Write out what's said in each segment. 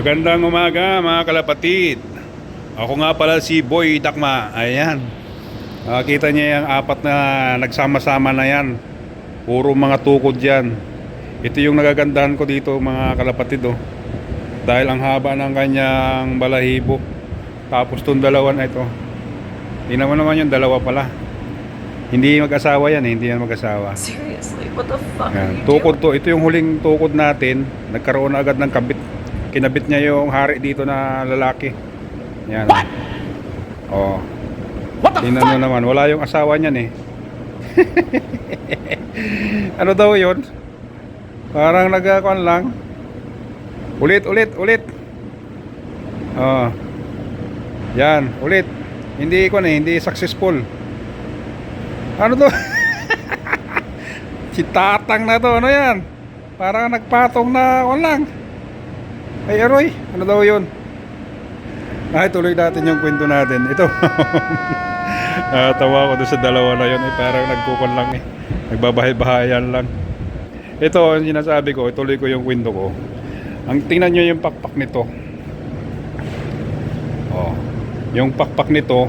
Magandang umaga mga kalapatid. Ako nga pala si Boy Dakma. Ayan. Nakakita niya yung apat na nagsama-sama na yan. Puro mga tukod yan. Ito yung nagagandahan ko dito mga kalapatid oh. Dahil ang haba ng kanyang balahibo. Tapos tong dalawa na ito. Tingnan mo naman yung dalawa pala. Hindi mag-asawa yan eh. Hindi yan mag-asawa. Seriously, what the fuck Yan. Tukod to. Ito yung huling tukod natin. Nagkaroon na agad ng kabit. Kinabit niya yung hari dito na lalaki. Yan. What? Oh. What the Tingnan fuck? naman. Wala yung asawa niyan eh. ano daw yun? Parang nagkakuan lang. Ulit, ulit, ulit. Oh. Yan, ulit. Hindi ko eh, hindi successful. Ano to? si Tatang na to, ano yan? Parang nagpatong na on lang. Ay, aroy, ano daw yun? Ay, tuloy natin yung kwento natin. Ito. Natawa ko doon sa dalawa na yun. Eh, parang nagkukon lang eh. Nagbabahay-bahayan lang. Ito, ang sinasabi ko, ituloy ko yung kwento ko. Ang tingnan nyo yung pakpak nito. Oh. Yung pakpak nito,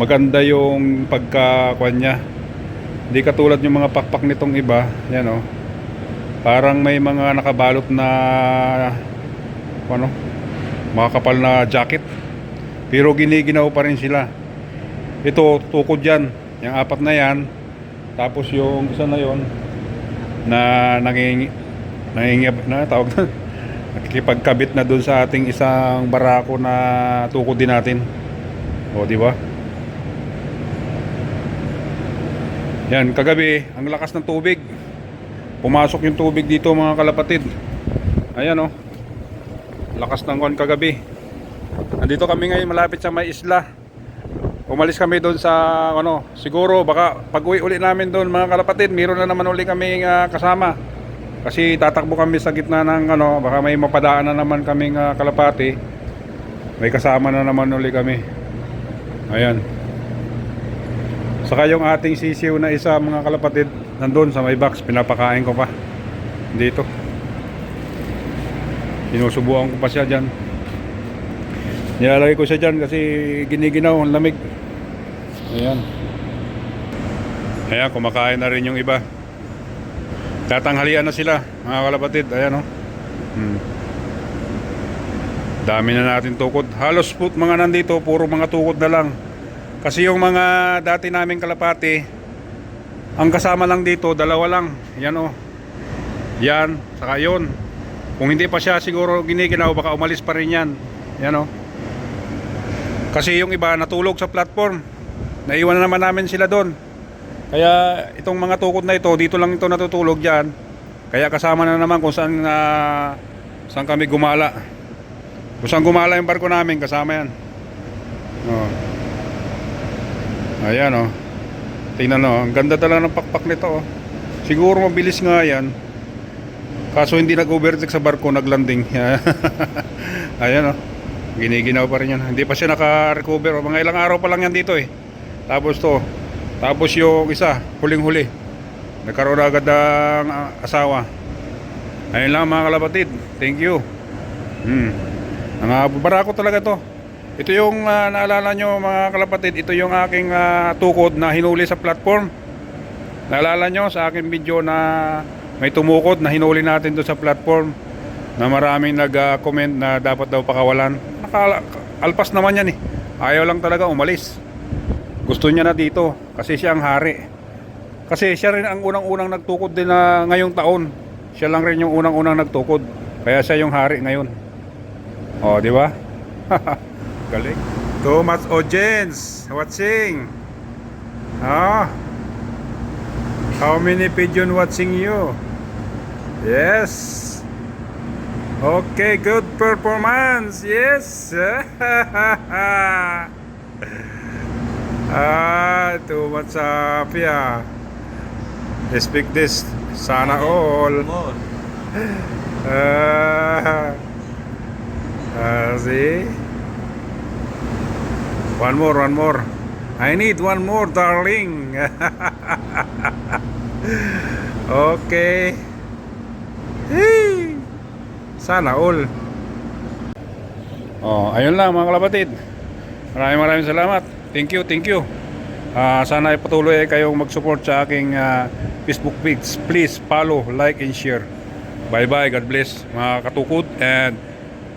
maganda yung pagkakuan niya. Hindi katulad yung mga pakpak nitong iba. Yan oh. Parang may mga nakabalot na ano, mga kapal na jacket. Pero giniginaw pa rin sila. Ito, tukod yan. Yung apat na yan. Tapos yung isa na yon na nanging nangingib na tawag na nakikipagkabit na doon sa ating isang barako na tukod din natin. O, di ba? Yan, kagabi, ang lakas ng tubig. Pumasok yung tubig dito mga kalapatid. Ayan oh. Lakas ng kon kagabi. Nandito kami ngayon malapit sa may isla. Umalis kami doon sa ano, siguro baka pag-uwi uli namin doon mga kalapatid, meron na naman uli kami kasama. Kasi tatakbo kami sa gitna ng ano, baka may mapadaan na naman kaming ah, kalapati. May kasama na naman uli kami. Ayan. Saka yung ating sisiw na isa mga kalapatid, nandun sa may box, pinapakain ko pa. Dito. Sinusubukan ko pa siya dyan. Nilalagay ko siya dyan kasi giniginaw, ang lamig. Ayan. Ayan, kumakain na rin yung iba. Tatanghalian na sila, mga kalapatid. Ayan o. Hmm. Dami na natin tukod. Halos put mga nandito, puro mga tukod na lang. Kasi yung mga dati naming kalapati, ang kasama lang dito, dalawa lang. Yan o. Yan, saka yun. Kung hindi pa siya siguro giniginaw, baka umalis pa rin yan. Yan o. Kasi yung iba natulog sa platform. Naiwan na naman namin sila doon. Kaya itong mga tukod na ito, dito lang ito natutulog dyan. Kaya kasama na naman kung saan, ah, saan kami gumala. Kung saan gumala yung barko namin, kasama yan. Oh. Ayan oh. Tingnan oh, ang ganda talaga ng pakpak nito oh. Siguro mabilis nga yan. Kaso hindi nag-overtake sa barko, naglanding. Ayan oh. Giniginaw pa rin yan. Hindi pa siya naka-recover. Mga ilang araw pa lang yan dito eh. Tapos to. Tapos yung isa, huling-huli. Nagkaroon na agad ng ah, asawa. Ayun lang mga kalapatid. Thank you. Hmm. Ang barako talaga to. Ito yung ah, naalala nyo mga kalapatid, ito yung aking ah, tukod na hinuli sa platform. Naalala nyo sa aking video na may tumukod na hinuli natin doon sa platform na maraming nag-comment na dapat daw pakawalan. Naka, alpas naman yan eh. Ayaw lang talaga umalis. Gusto niya na dito kasi siya ang hari. Kasi siya rin ang unang-unang nagtukod din na ngayong taon. Siya lang rin yung unang-unang nagtukod. Kaya siya yung hari ngayon. Oh, di ba? Galing. Too much audience watching. Ah. How many pigeon watching you? Yes. Okay, good performance. Yes. ah, too much happy ah. Speak this. Sana all. Ah. Ah, see? One more, one more. I need one more, darling. okay. Hey! Sana all. Oh, ayun lang mga kalapatid. Maraming maraming salamat. Thank you, thank you. Ah, sana ay patuloy ay kayong mag-support sa aking ah, Facebook page. Please follow, like, and share. Bye-bye. God bless mga katukod. And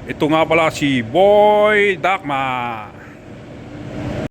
ito nga pala si Boy Dakma.